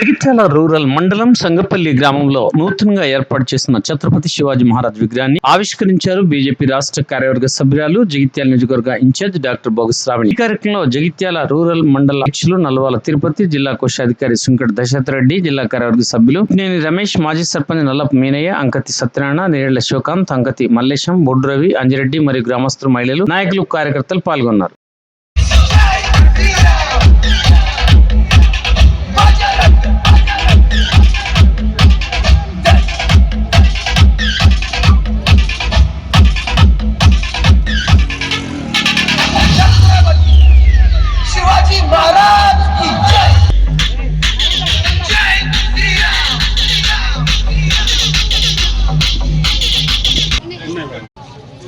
Jagtial rural మండలం సంగపల్లి గ్రామంలో నూతనంగా ఏర్పాటు చేసిన ఛత్రపతి శివాజీ మహారాజ్ విగ్రహాన్ని ఆవిష్కరించారు బీజేపీ రాష్ట్ర కార్యవర్గ సభ్యురాలు జగిత్యాల నియోజకవర్గ ఇన్ఛార్జ్ డాక్టర్ బోగశ్రావణి ఈ కార్యక్రమంలో జగిత్యాల రూరల్ మండల అధ్యక్షులు నల్వాల తిరుపతి జిల్లా కోశాధికారి సుంకట దశరథ రెడ్డి జిల్లా కార్యవర్గ సభ్యులు నేని రమేష్ మాజీ సర్పంచ్ నల్లప్ప మీనయ్య అంకతి సత్యనారాయణ నేరేళ్ళ శివకాంత్ అంకతి మల్లేశం బొడ్రవి అంజిరెడ్డి మరియు గ్రామస్తులు మహిళలు నాయకులు కార్యకర్తలు పాల్గొన్నారు.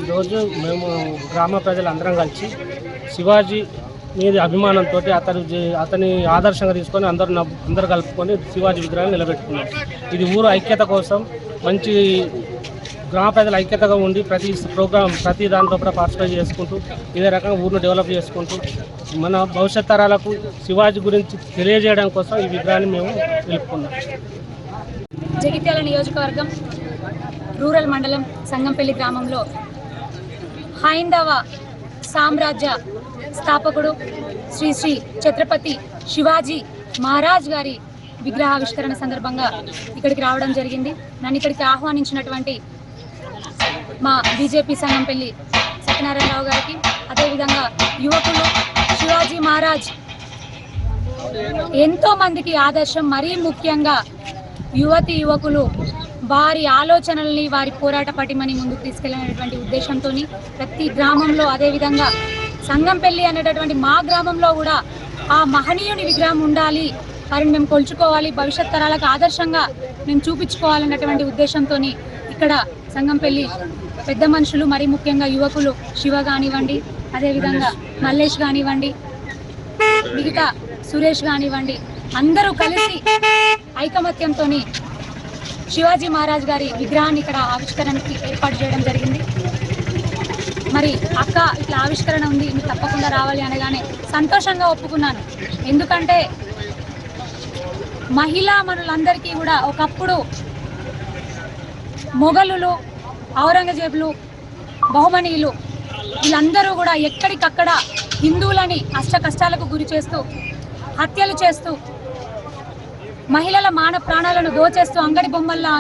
ఈరోజు మేము గ్రామ ప్రజలందరం కలిసి శివాజీ మీద అభిమానంతో అతను జే- అతని ఆదర్శంగా తీసుకొని అందరు అందరు కలుపుకొని శివాజీ విగ్రహాన్ని నిలబెట్టుకున్నాం. ఇది ఊరు ఐక్యత కోసం మంచి గ్రామ ప్రజల ఐక్యతగా ఉండి ప్రతి ప్రోగ్రాం ప్రతి దాంట్లో కూడా పార్టిసిపేట్ చేసుకుంటూ ఇదే రకంగా ఊరిని డెవలప్ చేసుకుంటూ మన భవిష్యత్ తరాలకు శివాజీ గురించి తెలియజేయడం కోసం ఈ విగ్రహాన్ని మేము నిలుపుకున్నాం. జగిత్యాల నియోజకవర్గం రూరల్ మండలం సంగంపల్లి గ్రామంలో హైందవ సామ్రాజ్య స్థాపకుడు శ్రీ శ్రీ ఛత్రపతి శివాజీ మహారాజ్ గారి విగ్రహావిష్కరణ సందర్భంగా ఇక్కడికి రావడం జరిగింది. నన్ను ఇక్కడికి ఆహ్వానించినటువంటి మా బీజేపీ సంగంపల్లి సత్యనారాయణరావు గారికి అదేవిధంగా యువకులు శివాజీ మహారాజ్. ఎంతో మందికి ఆదర్శం మరీ ముఖ్యంగా యువతి యువకులు వారి ఆలోచనల్ని వారి పోరాట పటిమని ముందుకు తీసుకెళ్ళినటువంటి ఉద్దేశంతో ప్రతి గ్రామంలో అదేవిధంగా సంగంపల్లి అనేటటువంటి మా గ్రామంలో కూడా ఆ మహనీయుని విగ్రహం ఉండాలి వారిని మేము కొలుచుకోవాలి భవిష్యత్ తరాలకు ఆదర్శంగా మేము చూపించుకోవాలన్నటువంటి ఉద్దేశంతో ఇక్కడ సంగంపల్లి పెద్ద మనుషులు మరి ముఖ్యంగా యువకులు శివ కానివ్వండి అదేవిధంగా మల్లేష్ కానివ్వండి మిగతా సురేష్ కానివ్వండి అందరూ కలిసి ఐకమత్యంతో శివాజీ మహారాజ్ గారి విగ్రహాన్ని ఇక్కడ ఆవిష్కరణకి ఏర్పాటు చేయడం జరిగింది. మరి అక్క ఇట్లా ఆవిష్కరణ ఉంది మీరు తప్పకుండా రావాలి అనగానే సంతోషంగా ఒప్పుకున్నాను. ఎందుకంటే మహిళా మనులందరికీ కూడా ఒకప్పుడు మొఘలులు ఔరంగజేబులు బహుమనీయులు వీళ్ళందరూ కూడా ఎక్కడికక్కడ హిందువులని అష్ట కష్టాలకు గురి చేస్తూ హత్యలు చేస్తూ మహిళల మాన ప్రాణాలను దోచేస్తూ అంగడి బొమ్మల్లా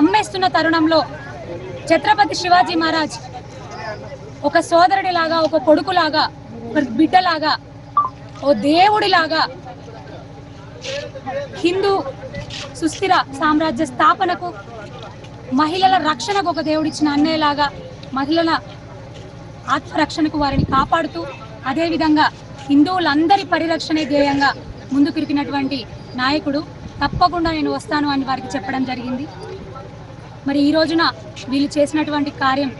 అమ్మేస్తున్న తరుణంలో ఛత్రపతి శివాజీ మహారాజ్ ఒక సోదరుడిలాగా ఒక కొడుకులాగా ఒక బిడ్డలాగా ఓ దేవుడిలాగా హిందూ సుస్థిర సామ్రాజ్య స్థాపనకు మహిళల రక్షణకు ఒక దేవుడిచ్చిన అన్నయ్యలాగా మహిళల ఆత్మరక్షణకు వారిని కాపాడుతూ అదేవిధంగా హిందువులందరి పరిరక్షణే ధ్యేయంగా ముందుకిరికినటువంటి నాయకుడు. తప్పకుండా నేను వస్తాను అని వారికి చెప్పడం జరిగింది. మరి ఈ రోజున వీళ్ళు చేసినటువంటి కార్యం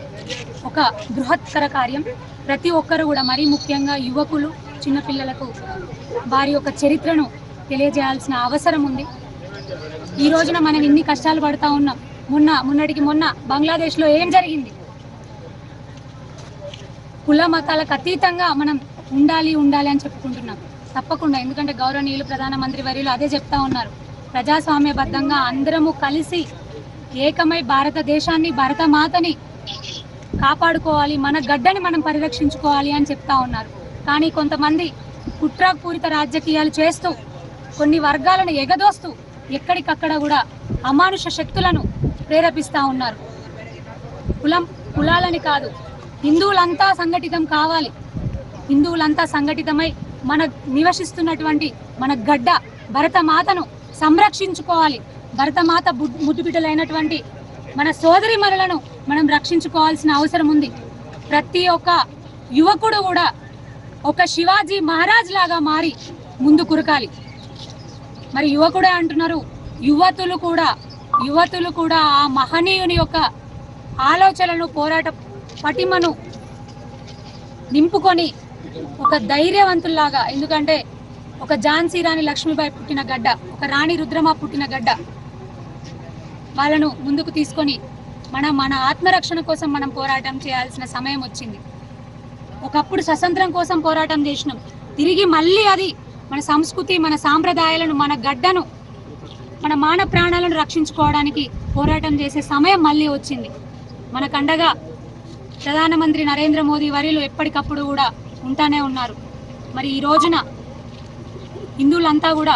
ఒక బృహత్కర కార్యం. ప్రతి ఒక్కరు కూడా మరీ ముఖ్యంగా యువకులు చిన్నపిల్లలకు వారి యొక్క చరిత్రను తెలియజేయాల్సిన అవసరం ఉంది. ఈ రోజున మనం ఇన్ని కష్టాలు పడతా ఉన్నాం. మొన్న మొన్నటికి మొన్న బంగ్లాదేశ్లో ఏం జరిగింది? కుల మతాలకు అతీతంగా మనం ఉండాలి ఉండాలి అని చెప్పుకుంటున్నాం. తప్పకుండా ఎందుకంటే గౌరవనీయులు ప్రధానమంత్రి వర్యులు అదే చెప్తా ఉన్నారు. ప్రజాస్వామ్యబద్ధంగా అందరము కలిసి ఏకమై భారతదేశాన్ని భరతమాతని కాపాడుకోవాలి మన గడ్డని మనం పరిరక్షించుకోవాలి అని చెప్తా ఉన్నారు. కానీ కొంతమంది కుట్రాపూరిత రాజకీయాలు చేస్తూ కొన్ని వర్గాలను ఎగదోస్తూ ఎక్కడికక్కడ కూడా అమానుష శక్తులను ప్రేరేపిస్తూ ఉన్నారు. కులం కులాలని కాదు హిందువులంతా సంఘటితం కావాలి. హిందువులంతా సంఘటితమై మన నివసిస్తున్నటువంటి మన గడ్డ భరతమాతను సంరక్షించుకోవాలి. భరతమాత బు- ముద్దుబిడ్డలైనటువంటి మన సోదరి మనులను మనం రక్షించుకోవాల్సిన అవసరం ఉంది. ప్రతి ఒక్క యువకుడు కూడా ఒక శివాజీ మహారాజ్ లాగా మారి ముందు కురకాలి మరి యువకుడే అంటున్నారు యువతులు కూడా యువతులు కూడా ఆ మహనీయుని యొక్క ఆలోచనలను పోరాట పటిమను నింపుకొని ఒక ధైర్యవంతుల్లాగా ఎందుకంటే ఒక ఝాన్సీ రాణి లక్ష్మీబాయి పుట్టిన గడ్డ ఒక రాణి రుద్రమ పుట్టిన గడ్డ వాళ్ళను ముందుకు తీసుకొని మనం మన ఆత్మరక్షణ కోసం మనం పోరాటం చేయాల్సిన సమయం వచ్చింది. ఒకప్పుడు స్వతంత్రం కోసం పోరాటం చేసినాం. తిరిగి మళ్ళీ అది మన సంస్కృతి మన సాంప్రదాయాలను మన గడ్డను మన మాన ప్రాణాలను రక్షించుకోవడానికి పోరాటం చేసే సమయం మళ్ళీ వచ్చింది. మనకండగా ప్రధానమంత్రి నరేంద్ర మోదీ వరిలు ఎప్పటికప్పుడు కూడా ఉంటానే ఉన్నారు. మరి ఈ రోజున హిందువులంతా కూడా